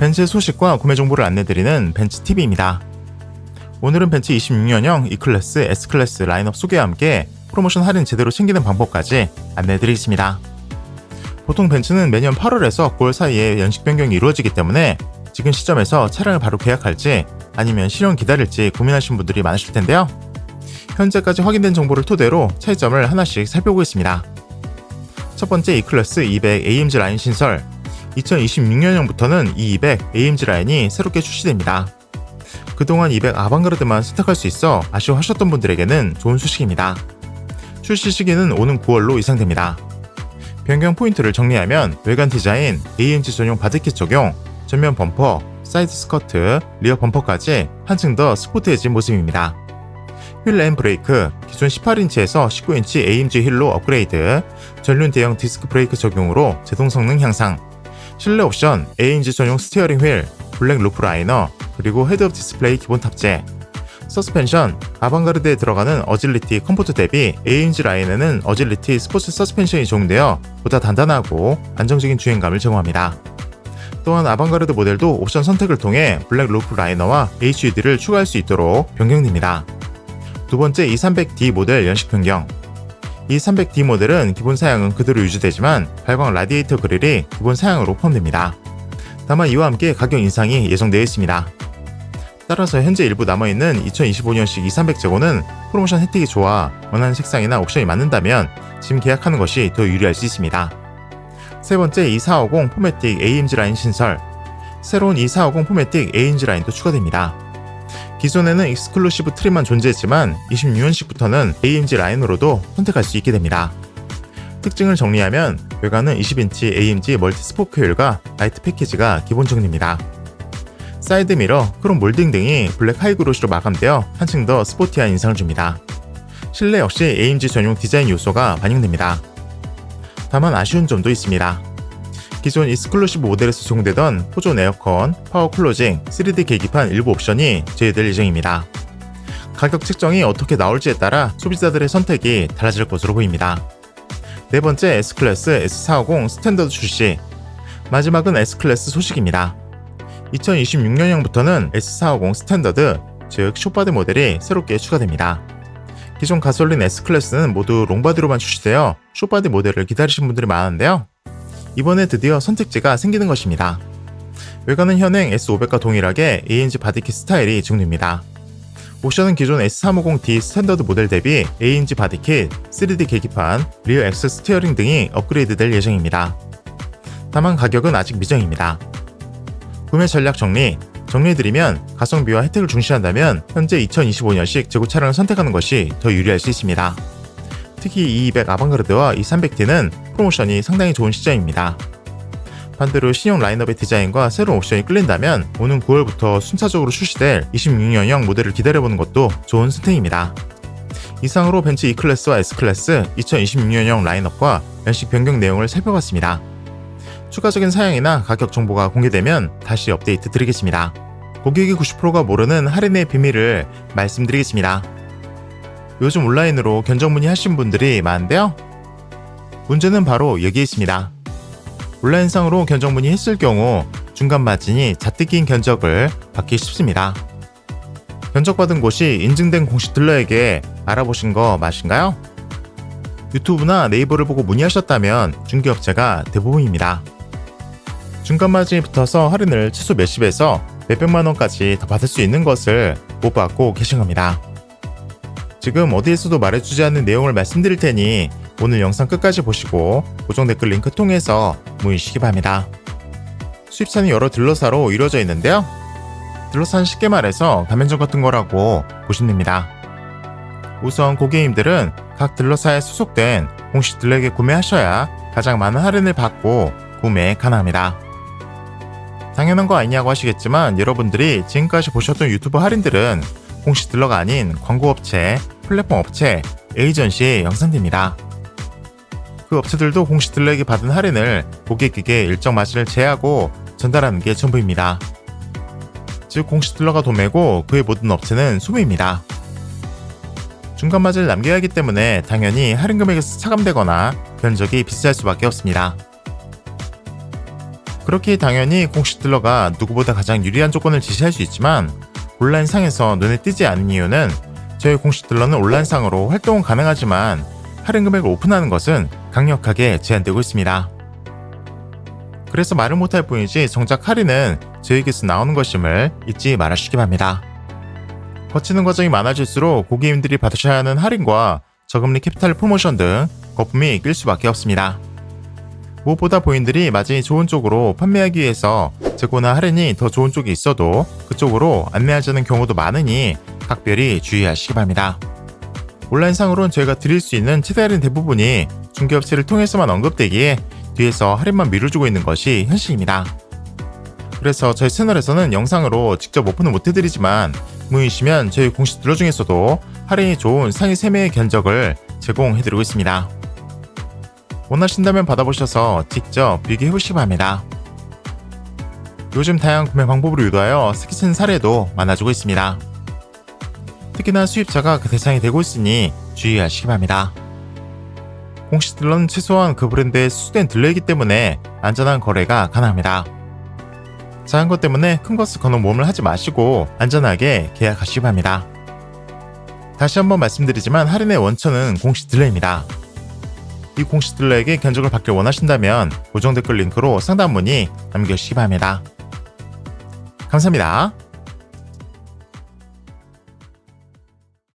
벤츠 소식과 구매 정보를 안내드리는 벤츠TV입니다. 오늘은 벤츠 26년형 E클래스, S클래스 라인업 소개와 함께 프로모션 할인 제대로 챙기는 방법까지 안내해드리겠습니다. 보통 벤츠는 매년 8월에서 9월 사이에 연식 변경이 이루어지기 때문에 지금 시점에서 차량을 바로 계약할지 아니면 실현 기다릴지 고민하신 분들이 많으실 텐데요. 현재까지 확인된 정보를 토대로 차이점을 하나씩 살펴보겠습니다. 첫 번째 E클래스 200 AMG 라인 신설 2026년형부터는 이200 AMG 라인이 새롭게 출시됩니다. 그동안 200 아방가르드만 선택할 수 있어 아쉬워하셨던 분들에게는 좋은 소식입니다. 출시 시기는 오는 9월로 예상됩니다. 변경 포인트를 정리하면 외관 디자인, AMG 전용 바디킷 적용, 전면 범퍼, 사이드 스커트, 리어 범퍼까지 한층 더 스포티해진 모습입니다. 휠 앤 브레이크, 기존 18인치에서 19인치 AMG 휠로 업그레이드, 전륜 대형 디스크 브레이크 적용으로 제동 성능 향상, 실내 옵션, AMG 전용 스티어링 휠, 블랙 루프 라이너, 그리고 헤드업 디스플레이 기본 탑재, 서스펜션, 아방가르드에 들어가는 어질리티 컴포트 대비 AMG 라인에는 어질리티 스포츠 서스펜션이 적용되어 보다 단단하고 안정적인 주행감을 제공합니다. 또한 아방가르드 모델도 옵션 선택을 통해 블랙 루프 라이너와 HUD를 추가할 수 있도록 변경됩니다. 두 번째 2300D 모델 연식 변경. 이 300D 모델은 기본 사양은 그대로 유지되지만 발광 라디에이터 그릴이 기본 사양으로 포함됩니다. 다만 이와 함께 가격 인상이 예정되어 있습니다. 따라서 현재 일부 남아있는 2025년식 2300제고는 프로모션 혜택이 좋아 원하는 색상이나 옵션이 맞는다면 지금 계약하는 것이 더 유리할 수 있습니다. 세 번째 2450 포매틱 AMG 라인 신설 새로운 2450 포매틱 AMG 라인도 추가됩니다. 기존에는 익스클루시브 트림만 존재했지만 26년식부터는 AMG 라인으로도 선택할 수 있게 됩니다. 특징을 정리하면 외관은 20인치 AMG 멀티 스포크 휠과 라이트 패키지가 기본 정리입니다. 사이드 미러, 크롬 몰딩 등이 블랙 하이그로시로 마감되어 한층 더 스포티한 인상을 줍니다. 실내 역시 AMG 전용 디자인 요소가 반영됩니다. 다만 아쉬운 점도 있습니다. 기존 익스클루시브 모델에서 적용되던 호존 에어컨, 파워 클로징, 3D 계기판 일부 옵션이 제외될 예정입니다. 가격 책정이 어떻게 나올지에 따라 소비자들의 선택이 달라질 것으로 보입니다. 네 번째 S클래스 S450 스탠더드 출시. 마지막은 S클래스 소식입니다. 2026년형부터는 S450 스탠더드, 즉 숏바디 모델이 새롭게 추가됩니다. 기존 가솔린 S클래스는 모두 롱바디로만 출시되어 숏바디 모델을 기다리신 분들이 많은데요. 이번에 드디어 선택지가 생기는 것입니다. 외관은 현행 S500과 동일하게 ANG 바디킷 스타일이 적용됩니다. 옵션은 기존 S350D 스탠더드 모델 대비 ANG 바디킷, 3D 계기판, 리어 엑스 스티어링 등이 업그레이드 될 예정입니다. 다만 가격은 아직 미정입니다. 구매 전략 정리. 정리해드리면 가성비와 혜택을 중시한다면 현재 2025년식 재고 차량을 선택하는 것이 더 유리할 수 있습니다. 특히 이 200 아방가르드와 이 300D는 프로모션이 상당히 좋은 시점입니다. 반대로 신형 라인업의 디자인과 새로운 옵션이 끌린다면 오는 9월부터 순차적으로 출시될 26년형 모델을 기다려보는 것도 좋은 선택입니다. 이상으로 벤츠 E클래스와 S클래스 2026년형 라인업과 연식 변경 내용을 살펴봤습니다. 추가적인 사양이나 가격 정보가 공개되면 다시 업데이트 드리겠습니다. 고객의 90%가 모르는 할인의 비밀을 말씀드리겠습니다. 요즘 온라인으로 견적 문의하신 분들이 많은데요. 문제는 바로 여기에 있습니다. 온라인상으로 견적 문의했을 경우 중간 마진이 자뜩인 견적을 받기 쉽습니다. 견적받은 곳이 인증된 공식 딜러에게 알아보신 거 맞으신가요? 유튜브나 네이버를 보고 문의하셨다면 중개업체가 대부분입니다. 중간 마진이 붙어서 할인을 최소 몇십에서 몇백만 원까지 더 받을 수 있는 것을 못 받고 계신 겁니다. 지금 어디에서도 말해주지 않는 내용을 말씀드릴 테니 오늘 영상 끝까지 보시고 고정 댓글 링크 통해서 문의시기 바랍니다. 수입사는 여러 딜러사로 이루어져 있는데요. 딜러사는 쉽게 말해서 가맹점 같은 거라고 보시면 됩니다. 우선 고객님들은 각 딜러사에 소속된 공식 딜러에게 구매하셔야 가장 많은 할인을 받고 구매 가능합니다. 당연한 거 아니냐고 하시겠지만 여러분들이 지금까지 보셨던 유튜브 할인들은 공식 딜러가 아닌 광고업체, 플랫폼 업체, 에이전시의 영상입니다. 그 업체들도 공식 딜러에게 받은 할인을 고객에게 일정 마진을 제하고 전달하는 게 전부입니다. 즉 공식 딜러가 도매고 그의 모든 업체는 소매입니다. 중간 마진을 남겨야 하기 때문에 당연히 할인 금액에서 차감되거나 견적이 비쌀 수밖에 없습니다. 그렇게 당연히 공식 딜러가 누구보다 가장 유리한 조건을 지시할 수 있지만 온라인상에서 눈에 띄지 않는 이유는 저희 공식 딜러는 온라인상으로 활동은 가능하지만 할인 금액을 오픈하는 것은 강력하게 제한되고 있습니다. 그래서 말을 못할 뿐이지 정작 할인은 저에게서 나오는 것임을 잊지 말아주시기 바랍니다. 거치는 과정이 많아질수록 고객님들이 받으셔야 하는 할인과 저금리 캐피탈 프로모션 등 거품이 낄 수밖에 없습니다. 무엇보다 본인들이 마진이 좋은 쪽으로 판매하기 위해서 재고나 할인이 더 좋은 쪽이 있어도 그쪽으로 안내하자는 경우도 많으니 각별히 주의하시기 바랍니다. 온라인상으로는 저희가 드릴 수 있는 최대 할인 대부분이 중개업체를 통해서만 언급되기에 뒤에서 할인만 미뤄주고 있는 것이 현실입니다. 그래서 저희 채널에서는 영상으로 직접 오픈은 못해드리지만 문의시면 저희 공식 딜러 중에서도 할인이 좋은 상위 3매의 견적을 제공해드리고 있습니다. 원하신다면 받아보셔서 직접 비교해 보시기 바랍니다. 요즘 다양한 구매 방법으로 유도하여 스키친 사례도 많아지고 있습니다. 특히나 수입자가 그 대상이 되고 있으니 주의하시기 바랍니다. 공식 딜러는 최소한 그 브랜드의 수된 딜러이기 때문에 안전한 거래가 가능합니다. 작은 것 때문에 큰 것을 거는 모험을 하지 마시고 안전하게 계약하시기 바랍니다. 다시 한번 말씀드리지만 할인의 원천은 공식 딜러입니다. 이 공식 딜러에게 견적을 받길 원하신다면 고정 댓글 링크로 상담 문의 남겨주시기 바랍니다. 감사합니다.